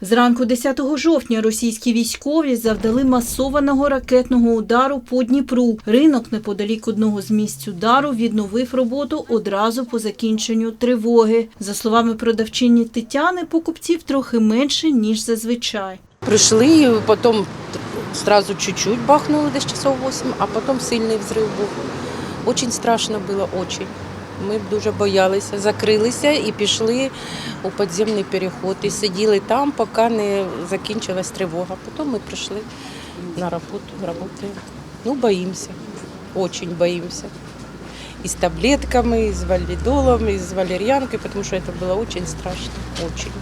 Зранку 10 жовтня російські військові завдали масованого ракетного удару по Дніпру. Ринок неподалік одного з місць удару відновив роботу одразу по закінченню тривоги. За словами продавчині Тетяни, покупців трохи менше, ніж зазвичай. Прийшли, потім сразу чуть-чуть бахнуло десь часов 8, а потім сильний взрив був. Очень страшно було, очень. Ми дуже боялися, закрилися і пішли у підземний переход. І сиділи там, поки не закінчилась тривога. Потім ми прийшли на роботу, працюємо. Ну, боїмося, очень боїмося. І з таблетками, і з валідолом, і з валерьянкою, тому що це було дуже страшно, очень.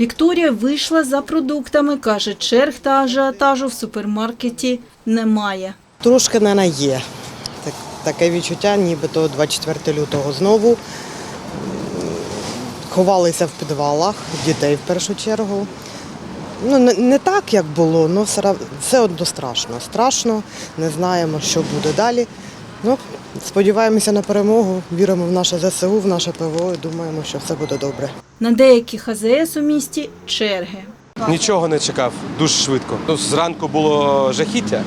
Вікторія вийшла за продуктами. Каже, черг та ажіотажу в супермаркеті немає. Трошки, мабуть, є. Так, таке відчуття, нібито 24 лютого знову. Ховалися в підвалах, дітей в першу чергу. Ну, не, не так, як було, але все, все одно страшно. Страшно, не знаємо, що буде далі. Ну, сподіваємося на перемогу, віримо в наше ЗСУ, в наше ПВО і думаємо, що все буде добре. На деяких АЗС у місті черги. Нічого не чекав, дуже швидко. Ну, зранку було жахіття.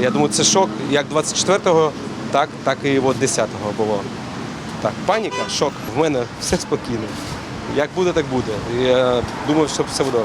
Я думаю, це шок. Як 24-го, так, так і от 10-го було. Так, паніка, шок. В мене все спокійно. Як буде, так буде. Я думаю, що все буде.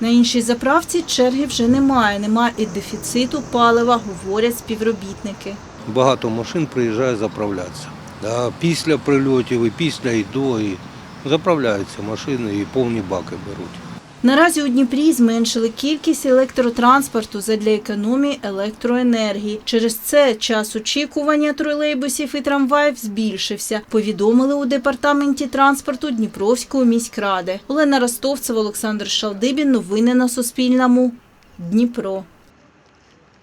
На іншій заправці черги вже немає. Немає і дефіциту палива, говорять співробітники. Багато машин приїжджає заправлятися. Да, після прильотів і після і до, і заправляються машини і повні баки беруть. Наразі у Дніпрі зменшили кількість електротранспорту задля економії електроенергії. Через це час очікування тролейбусів і трамваїв збільшився. Повідомили у департаменті транспорту Дніпровської міськради. Олена Ростовцева, Олександр Шалдибін. Новини на Суспільному. Дніпро.